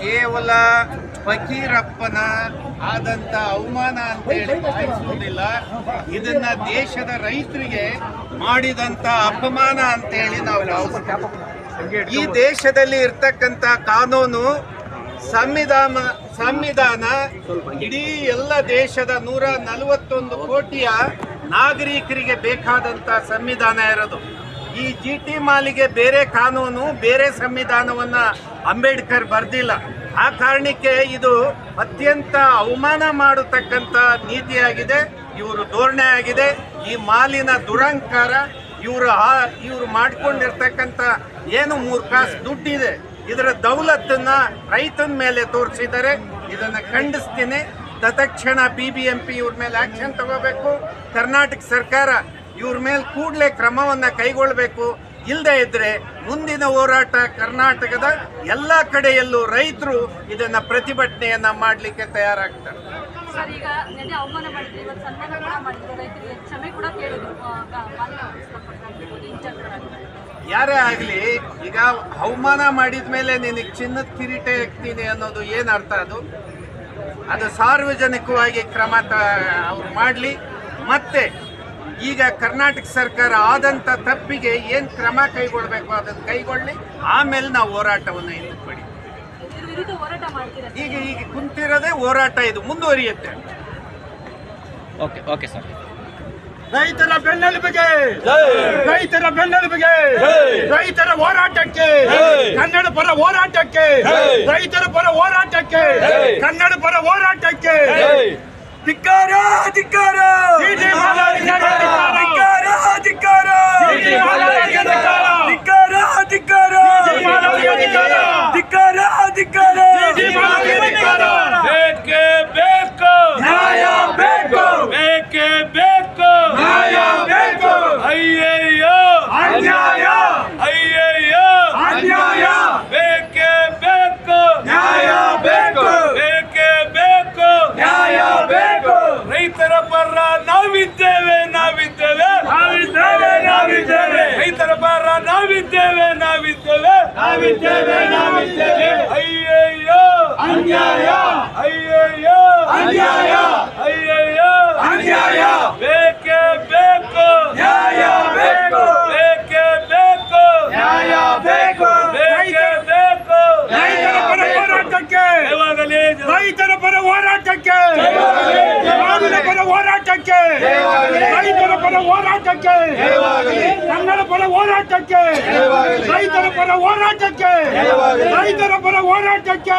ಕೇವಲ ಫಕೀರಪ್ಪನ ಆದಂತ ಅವಮಾನ ಅಂತ ಹೇಳಿ ಭಾವಿಸುವುದಿಲ್ಲ. ಇದನ್ನ ದೇಶದ ರೈತರಿಗೆ ಮಾಡಿದಂತ ಅಪಮಾನ ಅಂತ ಹೇಳಿ ನಾವು ಈ ದೇಶದಲ್ಲಿ ಇರ್ತಕ್ಕಂಥ ಕಾನೂನು ಸಂವಿಧಾನ ಸಂವಿಧಾನ ಇಡೀ ಎಲ್ಲ ದೇಶದ ನೂರ ನಲವತ್ತೊಂದು ಕೋಟಿಯ ನಾಗರಿಕರಿಗೆ ಬೇಕಾದಂತ ಸಂವಿಧಾನ ಇರೋದು. ಈ ಜಿ ಟಿ ಮಾಲಿಗೆ ಬೇರೆ ಕಾನೂನು, ಬೇರೆ ಸಂವಿಧಾನವನ್ನ ಅಂಬೇಡ್ಕರ್ ಬರ್ದಿಲ್ಲ. ಆ ಕಾರಣಕ್ಕೆ ಇದು ಅತ್ಯಂತ ಅವಮಾನ ಮಾಡತಕ್ಕಂತ ನೀತಿಯಾಗಿದೆ, ಇವರು ಧೋರಣೆ ಆಗಿದೆ. ಈ ಮಾಲಿನ ದುರಂಕಾರ ಇವರು ಇವರು ಮಾಡ್ಕೊಂಡಿರ್ತಕ್ಕಂಥ ಏನು ಮೂರು ಕಾಸು ದುಡ್ಡಿದೆ, ಇದರ ದೌಲತ್ತನ್ನು ರೈತನ ಮೇಲೆ ತೋರಿಸಿದ್ದಾರೆ. ಇದನ್ನ ಖಂಡಿಸ್ತೀನಿ. ತತ್ಕ್ಷಣ ಬಿ ಬಿ ಎಂ ಪಿ ಇವ್ರ ಮೇಲೆ ಆಕ್ಷನ್ ತಗೋಬೇಕು. ಕರ್ನಾಟಕ ಸರ್ಕಾರ ಇವ್ರ ಮೇಲೆ ಕೂಡಲೇ ಕ್ರಮವನ್ನ ಕೈಗೊಳ್ಳಬೇಕು ಇಲ್ಲದೆ ಇದ್ರೆ ಮುಂದಿನ ಹೋರಾಟ ಕರ್ನಾಟಕದ ಎಲ್ಲ ಕಡೆಯಲ್ಲೂ ರೈತರು ಇದನ್ನ ಪ್ರತಿಭಟನೆಯನ್ನ ಮಾಡಲಿಕ್ಕೆ ತಯಾರಾಗ್ತಾರೆ. ಯಾರೇ ಆಗಲಿ ಈಗ ಅವಮಾನ ಮಾಡಿದ ಮೇಲೆ ನಿನಗೆ ಚಿನ್ನದ ಕಿರೀಟ ಎಕ್ತೀನಿ ಅನ್ನೋದು ಏನು ಅರ್ಥ ಅದು? ಅದು ಸಾರ್ವಜನಿಕವಾಗಿ ಕ್ರಮ ತ ಅವ್ರು ಮಾಡಲಿ ಮತ್ತೆ ಈಗ ಕರ್ನಾಟಕ ಸರ್ಕಾರ ಆದಂಥ ತಪ್ಪಿಗೆ ಏನು ಕ್ರಮ ಕೈಗೊಳ್ಬೇಕು ಅದನ್ನು ಕೈಗೊಳ್ಳಿ. ಆಮೇಲೆ ನಾವು ಹೋರಾಟವನ್ನು ಹಿಂದಕ್ಕೆ ಪಡಿ ವಿರುದ್ಧ ಹೋರಾಟ ಮಾಡ್ತೀರಾ ಈಗ ಈಗ ಕುಂತಿರೋದೇ ಹೋರಾಟ ಇದು ಮುಂದುವರಿಯುತ್ತೆ. Okay okay sir. ರೈತರ ಬೆನ್ನೆಲುಬಿಗೆ. ರೈತರ ಬೆನ್ನೆಲುಬಿಗೆ. ರೈತರ ಹೋರಾಟಕ್ಕೆ. ಕನ್ನಡ ಪರ ಹೋರಾಟಕ್ಕೆ. ರೈತರ ಪರ ಹೋರಾಟಕ್ಕೆ. ಕನ್ನಡ ಪರ ಹೋರಾಟಕ್ಕೆ. ಧಿಕ್ಕಾರ ಧಿಕ್ಕಾರ ಧಿಕ್ಕಾರ ಧಿಕ್ಕಾರ ಧಿಕ್ಕಾರ ಧಿಕ್ಕಾರ ಬೇಕೇ ಬೇಕು ನ್ಯಾಯ ಬೇಕು ಬೇಕೇ ಬೇಕು ನ್ಯಾಯ ಬೇಕು ಅಯ್ಯಯ್ಯೋ ಅನ್ಯಾಯ ಅಯ್ಯಯ್ಯೋ ಅನ್ಯಾಯ ಬೇಕೇ ಬೇಕು ನ್ಯಾಯ ಬೇಕು ಬೇಕೇ ಬೇಕು ನ್ಯಾಯ ಬೇಕು ರೈತರ ಪರ ನಾವಿದ್ದೇವೆ ನಾವಿದ್ದೇವೆ ನಾವಿದ್ದೇವೆ ನಾವಿದ್ದೇವೆ ರೈತರ ಪರ ನಾವಿದ್ದೇವೆ ನಾವಿದ್ದೇವೆ ನಾವಿದ್ದೇವೆ. ಅಯ್ಯಯ್ಯೋ. ಅನ್ಯಾಯ. ಅಯ್ಯಯ್ಯೋ. ಅನ್ಯಾಯ. ಅಯ್ಯಯ್ಯೋ. ಅನ್ಯಾಯ. ಬೇಕೇ ಬೇಕು. ನ್ಯಾಯ ಬೇಕು. ಬೇಕೇ ಬೇಕು. ನ್ಯಾಯ ಬೇಕು. ಬೇಕೇ ಬೇಕು. ರೈತರ ಪರ ಹೋರಾಟಕ್ಕೆ. ರೈತರ ಪರ ಹೋರಾಟಕ್ಕೆ. ಕಾನೂನಿನ ಪರ ಹೋರಾಟಕ್ಕೆ. ರೈತರ ಪರ ಹೋರಾಟಕ್ಕೆ. ಕನ್ನಡ ಪರ ಹೋರಾಟಕ್ಕೆ. ಪರ ಹೋರಾಟಕ್ಕೆ ರೈತರ ಪರ ಹೋರಾಟಕ್ಕೆ.